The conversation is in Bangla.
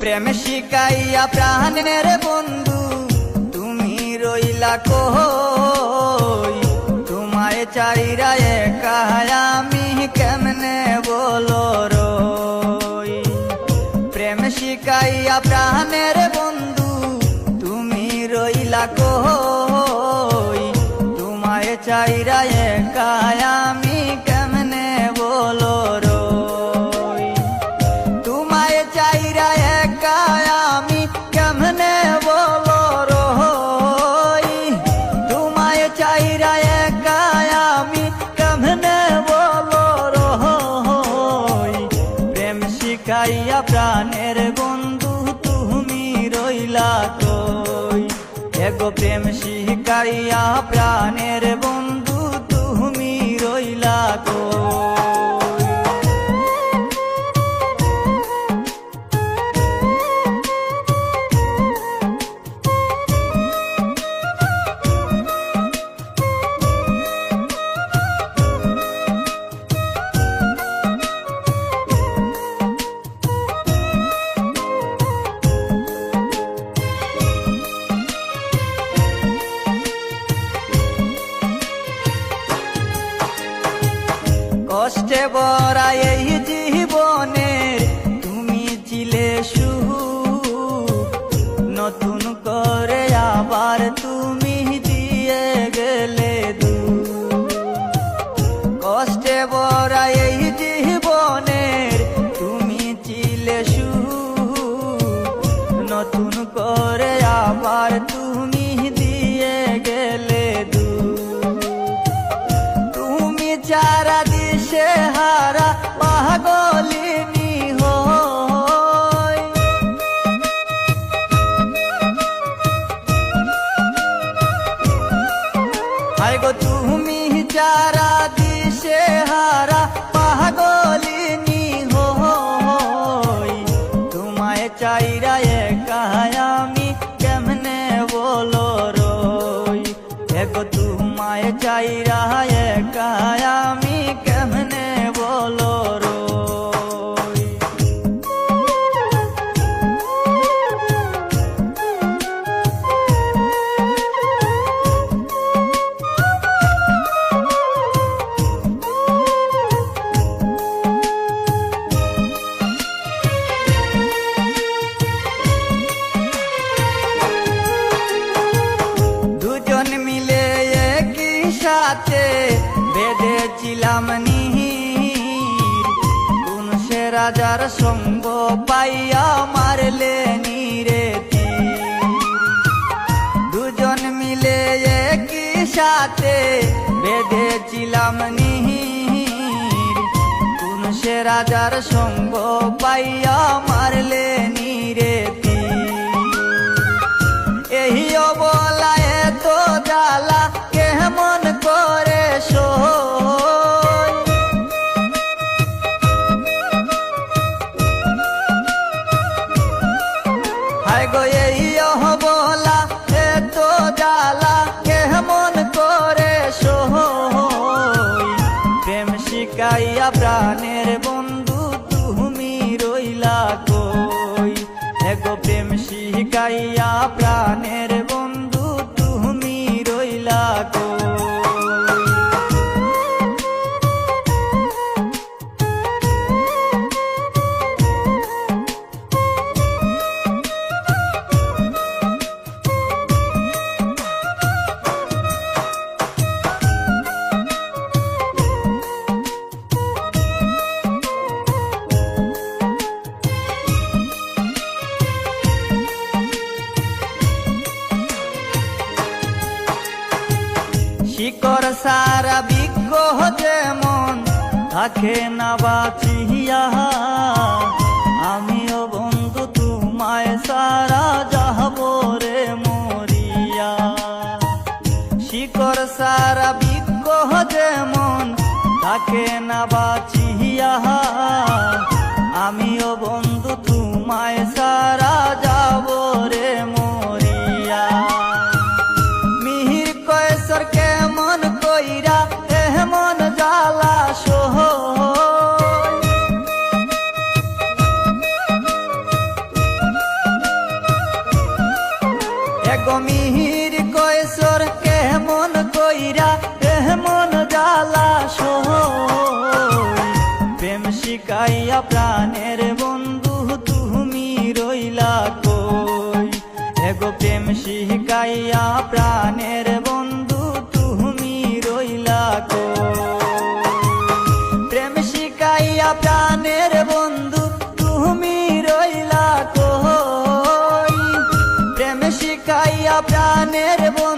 প্রেম শিকাইয়া প্রাণের বন্ধু, তুমি রইলা কই? তোমায় চাইরা একা কেমনে বলো রই? প্রেম শিকাইয়া প্রাণের বন্ধু, তুমি রইলা কই? তোমায় চাইরা একা আমি কেমনে বলো প্রাণের বন্ধু তুমি রইলা কই? এগো প্রেম শিখাইয়া প্রাণের বন্ধু তুমি রইলা কই? কষ্টে বরা এই জীবনে, তুমি ছিলে শুহু নতুন করে আবার তুমি দিয়ে গেলে দু কষ্টে বরা তুমি চারা দিশে হারা পাগলিনী হই তোমায় চাইরা সাথে বেঁধেছিলাম নিহির কোন সে রাজার সঙ্গ পাইয়া মারলে নিরে। দুজন মিলে একই সাথে বেঁধেছিলাম নিহির কোন সে রাজার সঙ্গ পাইয়া মারলে নিরে। এই অবলায় তো জ্বালা গো, এই অবলা এত জ্বালা কেমন করে সই প্রেম শিকাইয়া প্রাণের বন্ধু তুমি রইলা কই? এগো, প্রেম শিকাইয়া প্রাণের শিকর সারা বিজ্ঞ যেমন থাকে না বাঁচিয়া, আমিও বন্ধু তোমায় সারা যাব রে মরিয়া। শিকর সারা বিজ্ঞ যেমন থাকে না বাঁচিয়া, আমিও বন্ধু তোমায় সারা যাব রে হারাইয়া প্রাণের বন্ধু তুমি রইলা কই? এগো প্রেম শিকাইয়া প্রাণের বন্ধু তুমি রইলা কই? প্রেম শিকাইয়া প্রাণের বন্ধু তুমি রইলা কই? প্রেম শিকাইয়া প্রাণের বন্ধু